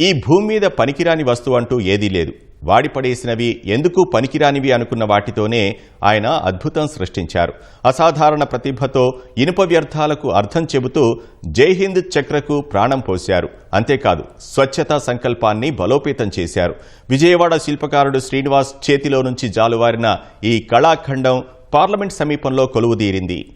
ఈ భూమి మీద పనికిరాని వస్తువు అంటూ ఏదీ లేదు. వాడిపడేసినవి ఎందుకు పనికిరానివి అనుకున్న వాటితోనే ఆయన అద్భుతం సృష్టించారు. అసాధారణ ప్రతిభతో ఇనుప వ్యర్థాలకు అర్థం చెబుతూ జై హింద్ చక్రకు ప్రాణం పోశారు. అంతేకాదు స్వచ్ఛతా సంకల్పాన్ని బలోపేతం చేశారు. విజయవాడ శిల్పకారుడు శ్రీనివాస్ చేతిలో నుంచి జాలువారిన ఈ కళాఖండం పార్లమెంట్ సమీపంలో కొలువుదీరింది.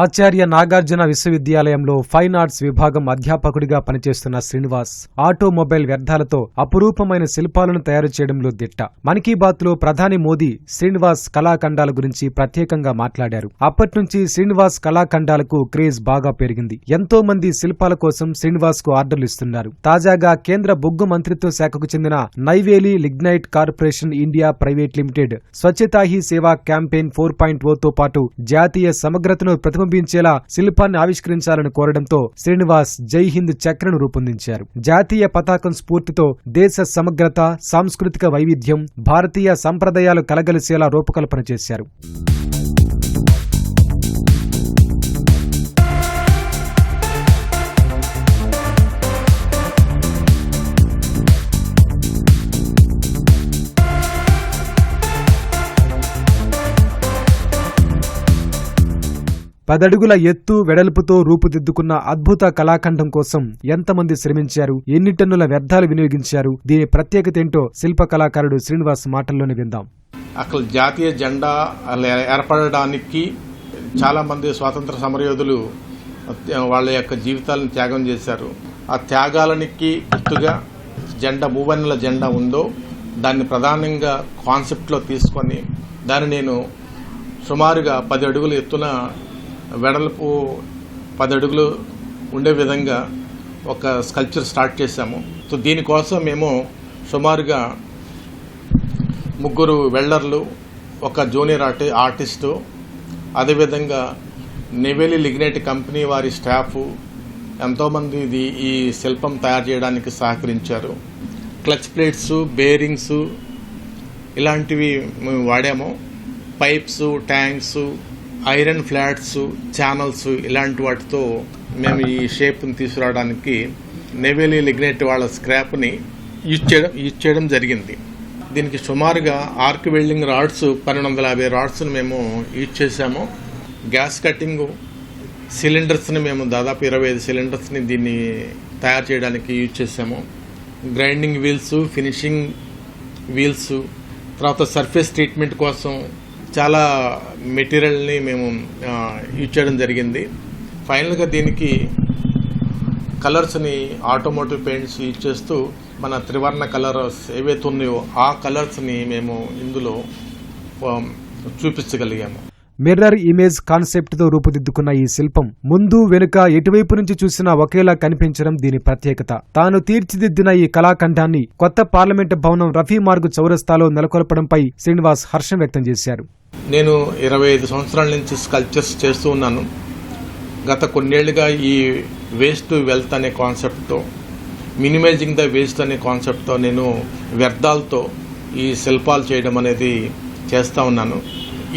ఆచార్య నాగార్జున విశ్వవిద్యాలయంలో ఫైన్ ఆర్ట్స్ విభాగం అధ్యాపకుడిగా పనిచేస్తున్న శ్రీనివాస్ ఆటోమొబైల్ వ్యర్థాలతో అపురూపమైన శిల్పాలను తయారు చేయడంలో దిట్ట. మన్ కీ బాత్లో ప్రధాని మోదీ శ్రీనివాస్ కళాఖండాల గురించి ప్రత్యేకంగా మాట్లాడారు. అప్పటి నుంచి శ్రీనివాస్ కళాఖండాలకు క్రేజ్ బాగా పెరిగింది. ఎంతో మంది శిల్పాల కోసం శ్రీనివాస్కు ఆర్డర్లు ఇస్తున్నారు. తాజాగా కేంద్ర బొగ్గు మంత్రిత్వ శాఖకు చెందిన Neyveli lignite corporation India private limited Swachhata Hi Seva campaign four point ఓతో పాటు జాతీయ సమగ్రతను ప్రతిబింబించేలా శిల్పాన్ని ఆవిష్కరించాలని కోరడంతో శ్రీనివాస్ జై హింద్ చక్రను రూపొందించారు. జాతీయ పతాకం స్ఫూర్తితో దేశ సమగ్రత సాంస్కృతిక వైవిధ్యం భారతీయ సంప్రదాయాలు కలగలిసేలా రూపకల్పన చేశారు. పదడుగుల ఎత్తు వెడల్పుతో రూపుదిద్దుకున్న అద్భుత కళాఖండం కోసం ఎంతమంది శ్రమించారు ఎన్ని టన్నుల వ్యర్థాలు వినియోగించారు దీని ప్రత్యేకత ఏంటో శిల్ప కళాకారుడు శ్రీనివాస్ మాటల్లోనే విందాం. అసలు జాతీయ జెండా అలా ఏర్పడడానికి చాలా మంది స్వాతంత్ర సమరయోధులు వాళ్ళ యొక్క జీవితాలను త్యాగం చేశారు. ఆ త్యాగాలనికి గుర్తుగా జెండా మూవన్నెల జెండా ఉందో దాన్ని ప్రధానంగా కాన్సెప్ట్లో తీసుకొని దాన్ని నేను సుమారుగా పది అడుగుల ఎత్తున వెడల్పు పది అడుగులు ఉండే విధంగా ఒక స్కల్ప్చర్ స్టార్ట్ చేశాము. సో దీనికోసం మేము సుమారుగా ముగ్గురు వెల్డర్లు ఒక జూనియర్ ఆర్టి ఆర్టిస్టు అదేవిధంగా నెవెలి లిగ్నేట్ కంపెనీ వారి స్టాఫ్ ఎంతోమంది ఇది ఈ శిల్పం తయారు చేయడానికి సహకరించారు. క్లచ్ ప్లేట్స్ బేరింగ్స్ ఇలాంటివి మేము వాడాము. Pipes tanks iron flats channels ఇలాంటి వాటితో మేము ఈ షేప్ని తీసుకురావడానికి నెవేలి లిగ్నెట్ వాళ్ళ స్క్రాప్ని యూజ్ చేయడం యూజ్ చేయడం జరిగింది. దీనికి సుమారుగా ఆర్క్ వెల్డింగ్ రాడ్స్ పన్నెండు వందల యాభై రాడ్స్ని మేము యూజ్ చేసాము గ్యాస్ కట్టింగ్ సిలిండర్స్ని మేము దాదాపు ఇరవై ఐదు సిలిండర్స్ని దీన్ని తయారు చేయడానికి యూజ్ చేసాము గ్రైండింగ్ వీల్స్ ఫినిషింగ్ వీల్స్ తర్వాత సర్ఫేస్ ట్రీట్మెంట్ కోసం చాలా మెటీరియల్ని మేము యూజ్ చేయడం జరిగింది. ఫైనల్గా దీనికి కలర్స్ని ఆటోమోటివ్ పెయింట్స్ యూజ్ చేస్తూ మన త్రివర్ణ కలర్స్ ఏవైతే ఉన్నాయో ఆ కలర్స్ని మేము ఇందులో చూపించగలిగాము. మిర్రర్ ఇమేజ్ కాన్సెప్ట్తో రూపుదిద్దుకున్న ఈ శిల్పం ముందు వెనుక ఎటువైపు నుంచి చూసినా ఒకేలా కనిపించడం దీని ప్రత్యేకత. తాను తీర్చిదిద్దిన ఈ కళాఖండాన్ని కొత్త పార్లమెంటు భవనం రఫీ మార్గు చౌరస్తాలో నెలకొల్పడంపై శ్రీనివాస్ హర్షం వ్యక్తం చేశారు. నేను ఇరవై ఐదు సంవత్సరాల నుంచి స్కల్ప్చర్స్ చేస్తూ ఉన్నాను. గత కొన్నేళ్ళుగా ఈ వేస్ట్ వెల్త్ అనే కాన్సెప్ట్తో మినిమైజింగ్ ద వేస్ట్ అనే కాన్సెప్ట్తో నేను వ్యర్థాలతో ఈ శిల్పాలు చేయడం అనేది చేస్తూ ఉన్నాను.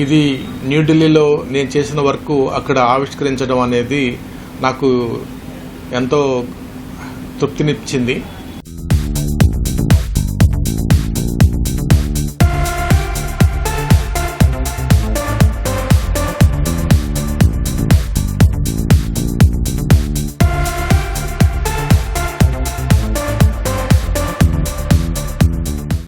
ఇది న్యూఢిల్లీలో నేను చేసిన వర్క్ అక్కడ ఆవిష్కరించడం అనేది నాకు ఎంతో తృప్తినిచ్చింది.